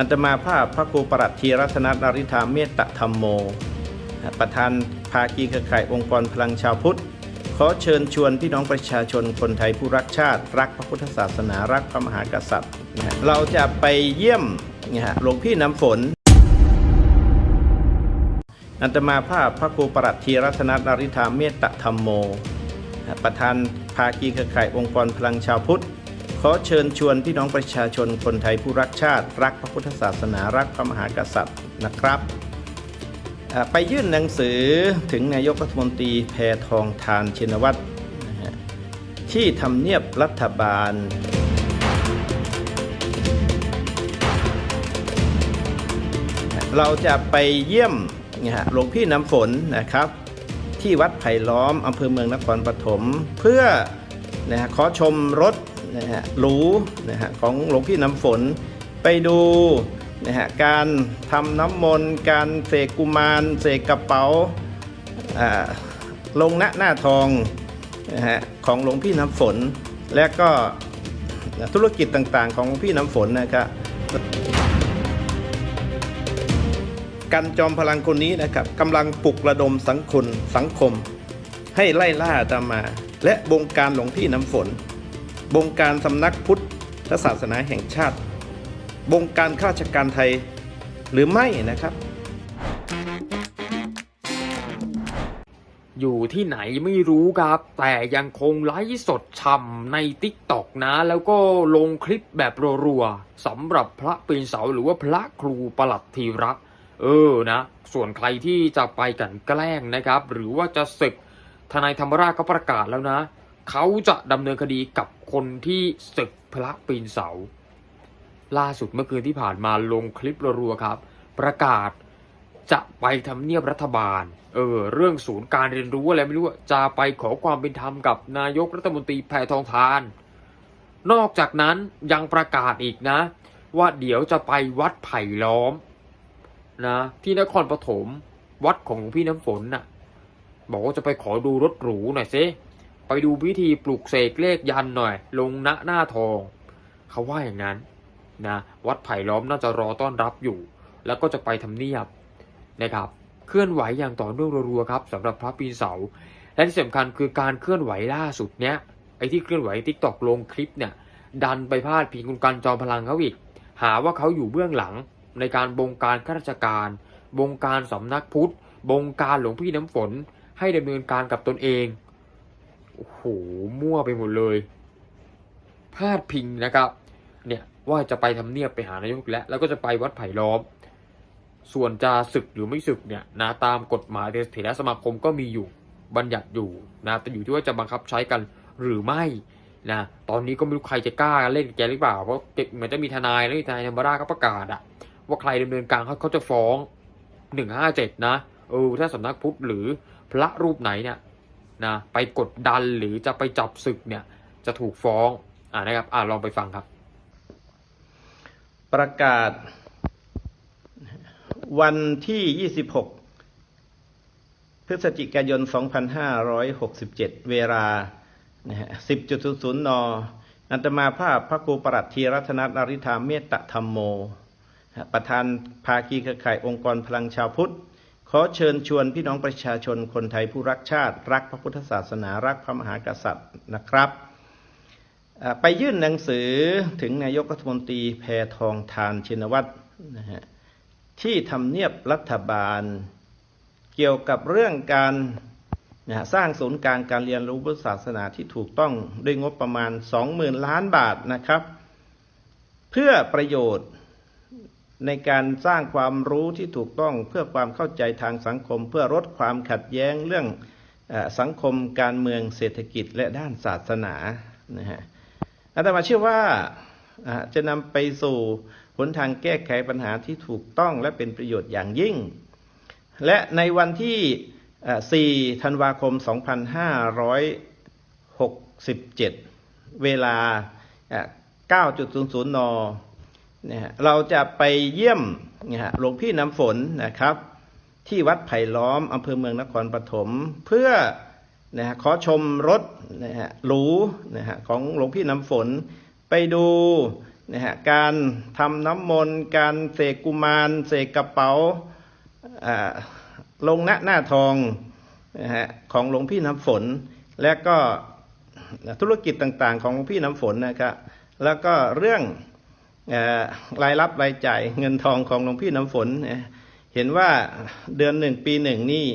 อันตมาภาพพระครูประหลัดทีรัตนนาริธาเมตตธรรมโม ประธานภาคีเครือข่ายองค์กรพลังชาวพุทธ ขอเชิญชวนพี่น้องประชาชนคนไทยผู้รักชาติ รักพระพุทธศาสนารักพระมหากษัตริย์ เราจะไปเยี่ยมหลวงพี่น้ำฝน อันตมาภาพพระครูประหลัดทีรัตนนาริธาเมตตธรรมโม ประธานภาคีเครือข่ายองค์กรพลังชาวพุทธ ขอเชิญชวนพี่น้องประชาชนคนไทยผู้รักชาติ รักพระพุทธศาสนารักพระมหากษัตริย์นะครับ ไปยื่นหนังสือถึงนายกรัฐมนตรีแพทองทานชินวัตรที่ทำเนียบรัฐบาล เราจะไปเยี่ยมนะฮะหลวงพี่น้ำฝนนะครับ ที่วัดไผ่ล้อมอำเภอเมืองนครปฐมเพื่อนะฮะขอชมรถ นะฮะหรูนะฮะของหลวงพี่น้ำฝนไปดูนะฮะการทำน้ำมนต์การเสกกุมารเสกกระเป๋าลงหน้าหน้าทองนะฮะของหลวงพี่น้ำฝน และก็ธุรกิจต่างๆ ของหลวงพี่น้ำฝนนะครับกันจอมพลังคนนี้นะครับกำลังปลุกระดมสังคมสังคม ให้ไล่ล่าตามมา และบงการหลวงพี่น้ำฝน บงการสำนักพุทธศาสนาแห่งชาติ บงการข้าราชการไทยหรือไม่นะครับ อยู่ที่ไหนไม่รู้ครับ แต่ยังคงไลฟ์สดช่ำใน t ิ k t o k นะ แล้วก็ลงคลิปแบบรัวๆสำหรับพระปีนเสาหรือว่าพระครูประหลัดธีระเออนะ ส่วนใครที่จะไปกันแกล้งนะครับ หรือว่าจะศึกทนายธรรมราชเขาประกาศแล้วนะ เขาจะดำเนินคดีกับคนที่ศึกพระปีนเสา ล่าสุดเมื่อคืนที่ผ่านมาลงคลิปรัวๆครับ ประกาศจะไปทำเนียบรัฐบาล เออ เรื่องศูนย์การเรียนรู้อะไรไม่รู้จะไปขอความเป็นธรรมกับนายกรัฐมนตรีแพทองทาน นอกจากนั้นยังประกาศอีกนะ ว่าเดี๋ยวจะไปวัดไผ่ล้อมนะที่นครปฐมวัดของหลวงพี่น้ำฝนน่ะ บอกว่าจะไปขอดูรถหรูหน่อยสิ ไปดูพิธีปลุกเสกเลขยันหน่อย ลงณหน้าทอง เขาว่าอย่างนั้นนะวัดไผ่ล้อมน่าจะรอต้อนรับอยู่ แล้วก็จะไปทำเนียบนะครับ เคลื่อนไหวอย่างต่อเนื่องรัวๆครับสำหรับพระปีนเสาและที่สำคัญคือการเคลื่อนไหวล่าสุดเนี้ยไอ้ที่เคลื่อนไหวทิกตอกลงคลิปเนี่ยดันไปพาดพิงคุณกันจอมพลังเขาอีก หาว่าเขาอยู่เบื้องหลังในการบงการข้าราชการ บงการสำนักพุทธ บงการหลวงพี่น้ำฝน ให้ดำเนินการกับตนเอง โอ้โหมั่วไปหมดเลย พาดพิงนะครับ เนี่ยว่าจะไปทำเนียบไปหานายกแล้ว แล้วก็จะไปวัดไผ่ล้อม ส่วนจะศึกหรือไม่ศึกเนี่ยนะตามกฎหมายเถรสมาคมก็มีอยู่บัญญัติอยู่นะแต่อยู่ที่ว่าจะบังคับใช้กันหรือไม่นะตอนนี้ก็ไม่รู้ใครจะกล้าเล่นกับแกหรือเปล่าเพราะเหมือนจะมีทนายแล้วทนายธรรมราก็ประกาศอะว่าใครดำเนินการเขาเขาจะฟ้องหนึ่งห้าเจ็ดนะเออถ้าสำนักพุทธหรือพระรูปไหนเนี่ย นะไปกดดันหรือจะไปจับศึกเนี่ยจะถูกฟ้องอ่านะครับอ่าลองไปฟังครับ ประกาศ วันที่ 26 พฤศจิกายน 2567 เวลา10.00 น อัตมาภาพพระครูประหลัดทีรัตนนาริธาเมตตธรรมโม ประธานภาคีเครือข่ายองค์กรพลังชาวพุทธ ขอเชิญชวนพี่น้องประชาชนคนไทยผู้รักชาติ รักพระพุทธศาสนารักพระมหากษัตริย์นะครับ ไปยื่นหนังสือถึงนายกรัฐมนตรีแพทองทานชินวัตรนะฮะที่ทำเนียบรัฐบาล เกี่ยวกับเรื่องการนะสร้างศูนย์กลางการเรียนรู้พุทธศาสนาที่ถูกต้องด้วยงบประมาณ 20,000 ล้านบาทนะครับ เพื่อประโยชน์ ในการสร้างความรู้ที่ถูกต้องเพื่อความเข้าใจทางสังคม เพื่อลดความขัดแย้งเรื่องสังคมการเมืองเศรษฐกิจและด้านศาสนานะฮะอาตมาเชื่อว่าจะนำไปสู่หนทางแก้ไขปัญหาที่ถูกต้องและเป็นประโยชน์อย่างยิ่ง และในวันที่ 4 ธันวาคม 2567 เวลา 9.00 น นะฮะเราจะไปเยี่ยมนะฮะหลวงพี่น้ำฝนนะครับ ที่วัดไผ่ล้อมอำเภอเมืองนครปฐมเพื่อนะฮะขอชมรถนะฮะหรูนะฮะของหลวงพี่น้ำฝนไปดูนะฮะการทำน้ำมนต์การเสกกุมารเสกกระเป๋าลงหน้าหน้าทองนะฮะของหลวงพี่น้ำฝน และก็ธุรกิจต่างๆของหลวงพี่น้ำฝนนะครับแล้วก็เรื่อง รายรับรายจ่ายเงินทองของหลวงพี่น้ำฝน เห็นว่าเดือนหนึ่งปีหนึ่งนี่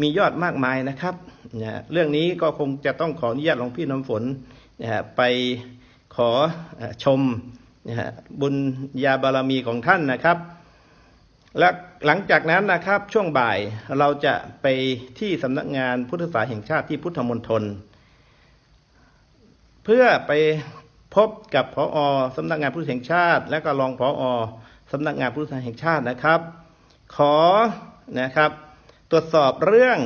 มียอดมากมายนะครับนะเรื่องนี้ก็คงจะต้องขออนุญาตหลวงพี่น้ำฝนไปขอชมบุญญาบารมีของท่านนะครับ และหลังจากนั้นนะครับช่วงบ่ายเราจะไปที่สำนักงานพุทธศาสนาแห่งชาติที่พุทธมณฑลเพื่อไป พบกับพออสำนักงานพุทธแห่งชาติ และก็รองพออสำนักงานพุทธศาสนาแห่งชาตินะครับ ขอนะครับ ตรวจสอบเรื่อง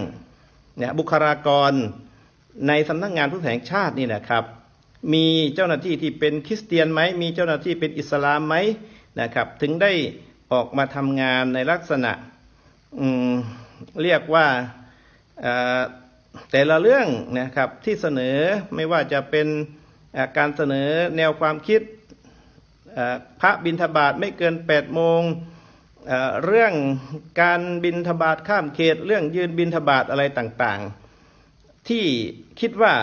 เนี่ยบุคลากรในสำนักงานพุทธแห่งชาตินี่นะครับ มีเจ้าหน้าที่ที่เป็นคริสเตียนไหมมีเจ้าหน้าที่เป็นอิสลามไหมนะครับ ถึงได้ออกมาทำงานในลักษณะอืมเรียกว่าแต่ละเรื่องนะครับที่เสนอไม่ว่าจะเป็น การเสนอแนวความคิดพระบิณฑบาตไม่เกิน8โมงเเรื่องการบินทบาทข้ามเขต เรื่องยืนบินทบาทอะไรต่างๆ ที่คิดว่า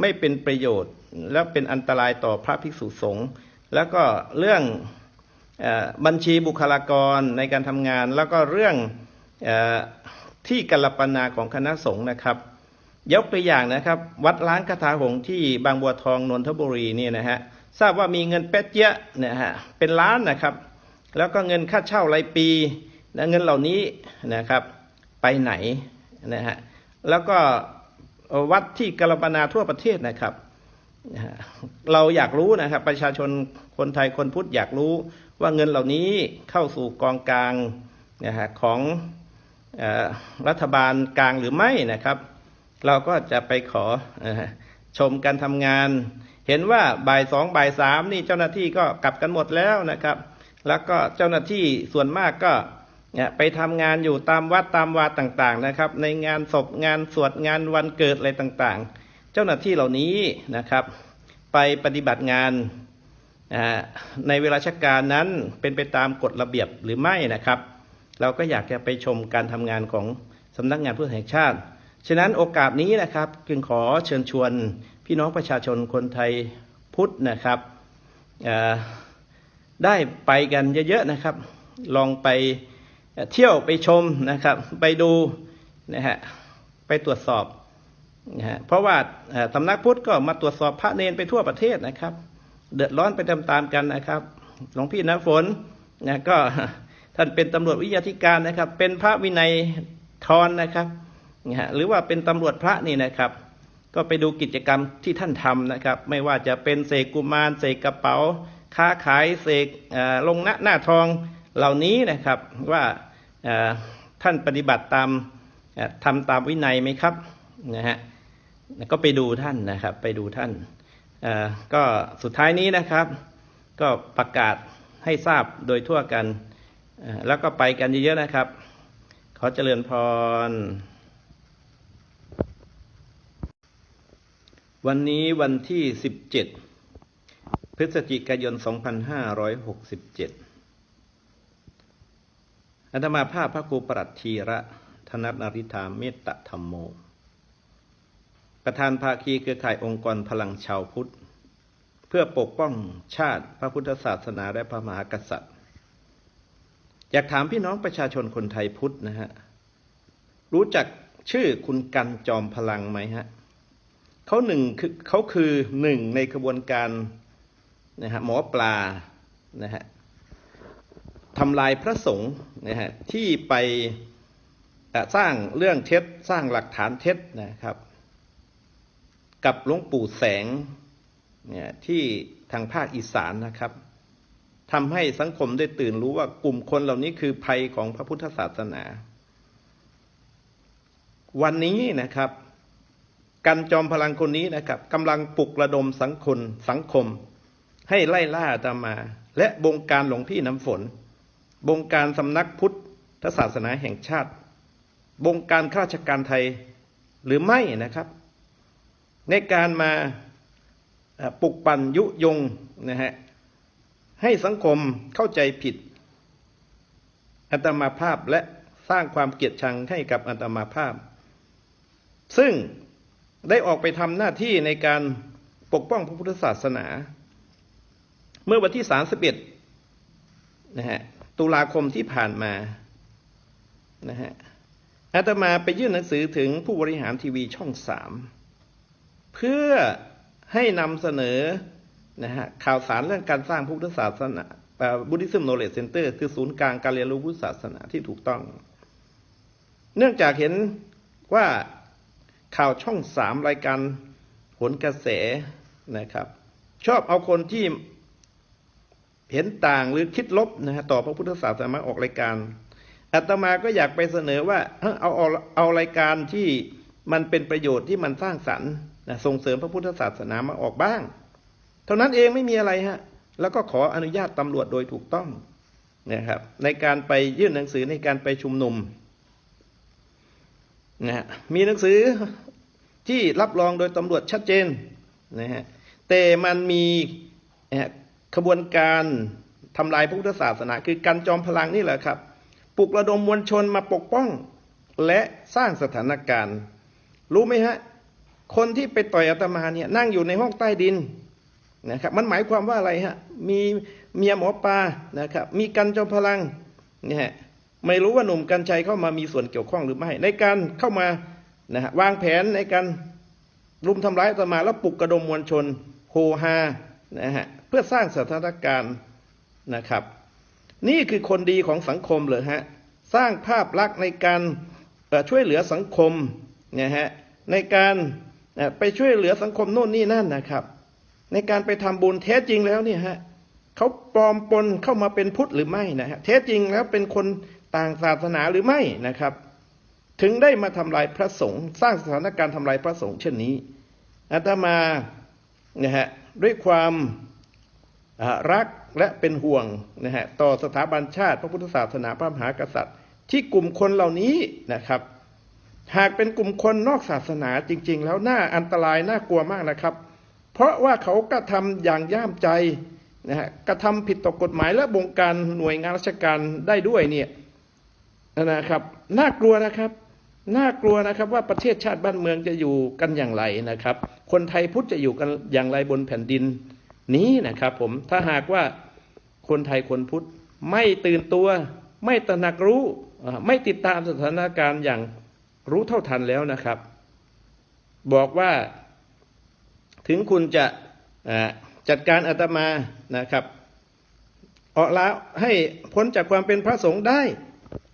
ไม่เป็นประโยชน์ แล้วเป็นอันตรายต่อพระภิกษุสงฆ์แล้วก็เรื่องอบัญชีบุคลากรในการทำงาน แล้วก็เรื่องอที่กัลปนาของคณะสงฆ์นะครับ ยกตัวอย่างนะครับ วัดล้างคาถาหงที่บางบัวทองนนทบุรีนี่นะฮะทราบว่ามีเงินแป๊ะเจี๊ยะนะฮะเป็นล้านนะครับ แล้วก็เงินค่าเช่ารายปีนะเงินเหล่านี้นะครับ ไปไหนนะฮะแล้วก็วัดที่กรปนาทั่วประเทศนะครับ เราอยากรู้นะครับ ประชาชนคนไทยคนพุทธอยากรู้ว่าเงินเหล่านี้เข้าสู่กองกลางนะฮะของอรัฐบาลกลางหรือไม่นะครับ เราก็จะไปขอชมการทำงาน เห็นว่าบ่ายสองบ่ายสามนี่เจ้าหน้าที่ก็กลับกันหมดแล้วนะครับ แล้วก็เจ้าหน้าที่ส่วนมากก็ไปทำงานอยู่ตามวัดตามวาต่างๆนะครับ ในงานศพงานสวดงานวันเกิดอะไรต่างๆ เจ้าหน้าที่เหล่านี้นะครับ ไปปฏิบัติงานในเวลาราชการนั้นเป็นไปตามกฎระเบียบหรือไม่นะครับ เราก็อยากจะไปชมการทำงานของสำนักงานพุทธแห่งชาติ ฉะนั้นโอกาสนี้นะครับจึงขอเชิญชวนพี่น้องประชาชนคนไทยพุทธนะครับได้ไปกันเยอะๆนะครับ ลองไปเที่ยวไปชมนะครับ ไปดูนะฮะไปตรวจสอบนะฮะเพราะว่าสำนักพุทธก็มาตรวจสอบพระเนนไปทั่วประเทศนะครับ เดือดร้อนไปตามๆกันนะครับหลวงพี่น้ำฝนนะก็ท่านเป็นตำรวจวิทยาธิการนะครับ เป็นพระวินัยทรนะครับ นะฮะหรือว่าเป็นตำรวจพระนี่นะครับ ก็ไปดูกิจกรรมที่ท่านทำนะครับ ไม่ว่าจะเป็นเสกกุมารเสกกระเป๋า ค้าขายเสกลงหน้าหน้าทองเหล่านี้นะครับว่าท่านปฏิบัติตามทำตามวินัยไหมครับนะฮะก็ไปดูท่านนะครับ ไปดูท่านก็สุดท้ายนี้นะครับ ก็ประกาศให้ทราบโดยทั่วกัน แล้วก็ไปกันเยอะๆนะครับ ขอเจริญพร วันนี้วันที่ 17 พฤศจิกายน 2567อาตมาภาพพระครูปรัตทีระธนนาริธาเมตตธรรมโม ประธานภาคีเครือข่ายองค์กรพลังชาวพุทธ เพื่อปกป้องชาติพระพุทธศาสนาและพระมหากษัตริย์ อยากถามพี่น้องประชาชนคนไทยพุทธนะฮะ รู้จักชื่อคุณกันจอมพลังไหมฮะ เขาหนึ่งคือเขาคือหนึ่งในกระบวนการนะฮะหมอปลานะฮะทำลายพระสงฆ์นะฮะที่ไปเอ่สร้างเรื่องเท็จสร้างหลักฐานเท็จนะครับ กับหลวงปู่แสงเนี่ยที่ทางภาคอีสานนะครับทำให้สังคมได้ตื่นรู้ว่ากลุ่มคนเหล่านี้คือภัยของพระพุทธศาสนา วันนี้นะครับ กันจอมพลังคนนี้นะครับกำลังปลุกระดมสังคมสังคม ให้ไล่ล่าอาตมา และบงการหลวงพี่น้ำฝน บงการสำนักพุทธศาสนาแห่งชาติ บงการข้าราชการไทยหรือไม่นะครับ ในการมาปลุกปั่นยุยงนะฮะให้สังคมเข้าใจผิดอัตมาภาพและสร้างความเกลียดชังให้กับอัตมาภาพ ซึ่ง ได้ออกไปทำหน้าที่ในการปกป้องพระพุทธศาสนา เมื่อวันที่ 31นะฮะตุลาคมที่ผ่านมานะฮะอาตมาไปยื่นหนังสือถึงผู้บริหารทีวีช่องสามเพื่อให้นำเสนอนะฮะข่าวสารเรื่องการสร้างพุทธศาสนาบุริซึมโนเล e เซ็นเตอร์คือศูนย์กลางการเรียนรู้พุทธศาสนาที่ถูกต้อง เนื่องจากเห็นว่า ข่าวช่องสามรายการผลกระแสนะครับ ชอบเอาคนที่เห็นต่างหรือคิดลบนะฮะต่อพระพุทธศาสนาออกรายการอาตมาก็อยากไปเสนอว่าเอ้อเอาเอาเอารายการที่มันเป็นประโยชน์ที่มันสร้างสรรค์นะส่งเสริมพระพุทธศาสนามาออกบ้าง เท่านั้นเองไม่มีอะไรฮะ แล้วก็ขออนุญาตตำรวจโดยถูกต้องนะครับ ในการไปยื่นหนังสือในการไปชุมนุม นะฮะมีหนังสือที่รับรองโดยตำรวจชัดเจนนะฮะแต่มันมีขบวนการทำลายพุทธศาสนา คือการจอมพลังนี่แหละครับปลุกระดมมวลชนมาปกป้อง และสร้างสถานการณ์ รู้ไหมฮะคนที่ไปต่อยอาตมาเนี่ยนั่งอยู่ในห้องใต้ดินนะครับมันหมายความว่าอะไรฮะมีเมียหมอปลานะครับมีกันจอมพลังเนี่ยฮะ ไม่รู้ว่าหนุ่มกัญชัยเข้ามามีส่วนเกี่ยวข้องหรือไม่ ในการเข้ามานะฮะวางแผนในการรุมทำร้ายอาตมาแล้วปลุกกระดมมวลชนโฮฮานะฮะเพื่อสร้างสถานการณ์นะครับ นี่คือคนดีของสังคมเลยฮะสร้างภาพลักษณ์ในการช่วยเหลือสังคมนะฮะในการไปช่วยเหลือสังคมโน่นนี่นั่นนะครับ ในการไปทำบุญแท้จริงแล้วเนี่ยฮะเขาปลอมปนเข้ามาเป็นพุทธหรือไม่นะฮะแท้จริงแล้วเป็นคน ต่างศาสนาหรือไม่นะครับ ถึงได้มาทำลายพระสงฆ์สร้างสถานการณ์ทำลายพระสงฆ์เช่นนี้อาตมานะฮะด้วยความรักและเป็นห่วงนะฮะต่อสถาบันชาติพระพุทธศาสนาพระมหากษัตริย์ ที่กลุ่มคนเหล่านี้นะครับ หากเป็นกลุ่มคนนอกศาสนาจริง ๆ แล้วน่าอันตรายน่ากลัวมากนะครับ เพราะว่าเขากระทำอย่างย่ามใจนะฮะกระทำผิดต่อกฎหมายและบงการหน่วยงานราชการได้ด้วยเนี่ย นะครับ น่ากลัวนะครับ น่ากลัวนะครับว่าประเทศชาติบ้านเมืองจะอยู่กันอย่างไรนะครับ คนไทยพุทธจะอยู่กันอย่างไรบนแผ่นดินนี้นะครับ ผมถ้าหากว่าคนไทยคนพุทธไม่ตื่นตัว ไม่ตระหนักรู้ไม่ติดตามสถานการณ์อย่างรู้เท่าทันแล้วนะครับ บอกว่าถึงคุณจะจัดการอาตมานะครับออกแล้วให้พ้นจากความเป็นพระสงฆ์ได้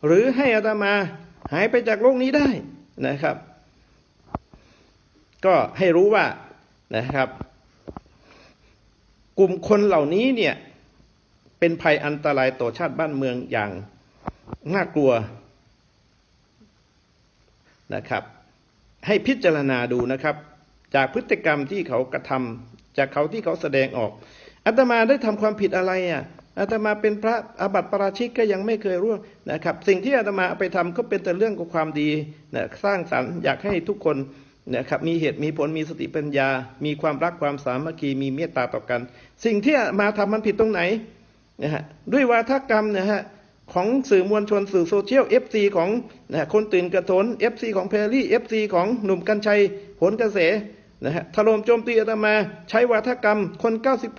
หรือให้อาตมาหายไปจากโลกนี้ได้นะครับ ก็ให้รู้ว่านะครับ กลุ่มคนเหล่านี้เนี่ยเป็นภัยอันตรายต่อชาติบ้านเมืองอย่างน่ากลัวนะครับ ให้พิจารณาดูนะครับ จากพฤติกรรมที่เขากระทำจากเขาที่เขาแสดงออกอาตมาได้ทำความผิดอะไรอะ อาตมาเป็นพระอาบัติปราชิกก็ยังไม่เคยร่วงนะครับ สิ่งที่อาตมาไปทำก็เป็นแต่เรื่องของความดีนะสร้างสรรค์อยากให้ทุกคนนะครับมีเหตุมีผลมีสติปัญญา มีความรักความสามัคคีมีเมตตาต่อกัน สิ่งที่อาตมาทำมันผิดตรงไหนนะฮะด้วยวาทกรรมนะฮะของสื่อมวลชนสื่อโซเชียลเอฟซีของนะคนตื่นกระโถนเอฟซีของเพรรี่เอฟซีของหนุ่มกัญชัยผลกระแสนะฮะถล่มโจมตีอาตมา ใช้วาทกรรมคน 99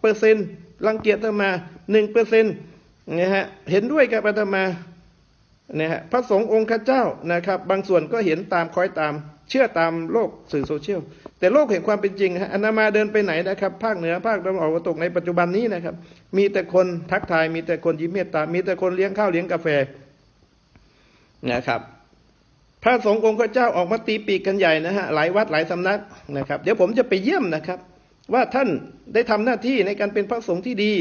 เปอร์เซ็นต์ รังเกียจอาตมา1เปอร์เซ็นต์นะฮะเห็นด้วยกับอาตมานะฮะพระสงฆ์องค์ข้าเจ้านะครับ บางส่วนก็เห็นตามคอยตาม เชื่อตามโลกสื่อโซเชียล แต่โลกแห่งความเป็นจริงฮะอามาเดินไปไหนนะครับ ภาคเหนือภาคตะวันออกตกในปัจจุบันนี้นะครับ มีแต่คนทักทาย มีแต่คนยิ้มเมตตา มีแต่คนเลี้ยงข้าวเลี้ยงกาแฟนะครับพระสงฆ์องค์ข้าเจ้าออกมาตีปีกกันใหญ่นะฮะหลายวัดหลายสำนักนะครับ เดี๋ยวผมจะไปเยี่ยมนะครับ ว่าท่านได้ทำหน้าที่ในการเป็นพระสงฆ์ที่ดี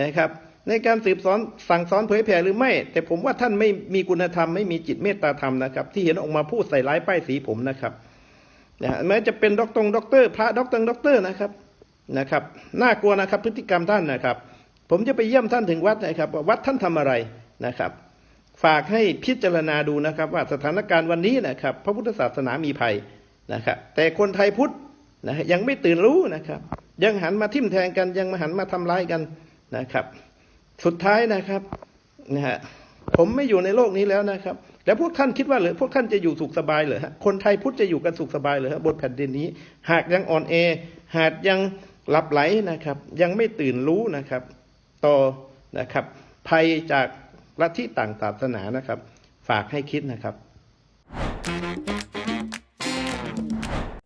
นะครับ ในการสืบสอนสั่งสอนเผยแผ่หรือไม่ แต่ผมว่าท่านไม่มีคุณธรรมไม่มีจิตเมตตาธรรมนะครับ ที่เห็นออกมาพูดใส่ร้ายป้ายสีผมนะครับนะแม้จะเป็นด็อกตงด็อกเตอร์พระด็อกตงด็อกเตอร์นะครับนะครับน่ากลัวนะครับพฤติกรรมท่านนะครับ ผมจะไปเยี่ยมท่านถึงวัดนะครับว่าวัดท่านทำอะไรนะครับ ฝากให้พิจารณาดูนะครับ ว่าสถานการณ์วันนี้นะครับ พระพุทธศาสนามีภัยนะครับ แต่คนไทยพุทธ นะยังไม่ตื่นรู้นะครับ ยังหันมาทิ่มแทงกันยังมาหันมาทำร้ายกันนะครับ สุดท้ายนะครับนะฮะผมไม่อยู่ในโลกนี้แล้วนะครับ แล้วพวกท่านคิดว่าเหรือพวกท่านจะอยู่สุขสบายเหรอฮะคนไทยพุทธจะอยู่กันสุขสบายเหรอฮะบนแผ่นดินนี้ หากยังอ่อนแอ หากยังหลับไหลนะครับ ยังไม่ตื่นรู้นะครับ ต่อนะครับ ภัยจากลัทธิต่างศาสนานะครับ ฝากให้คิดนะครับ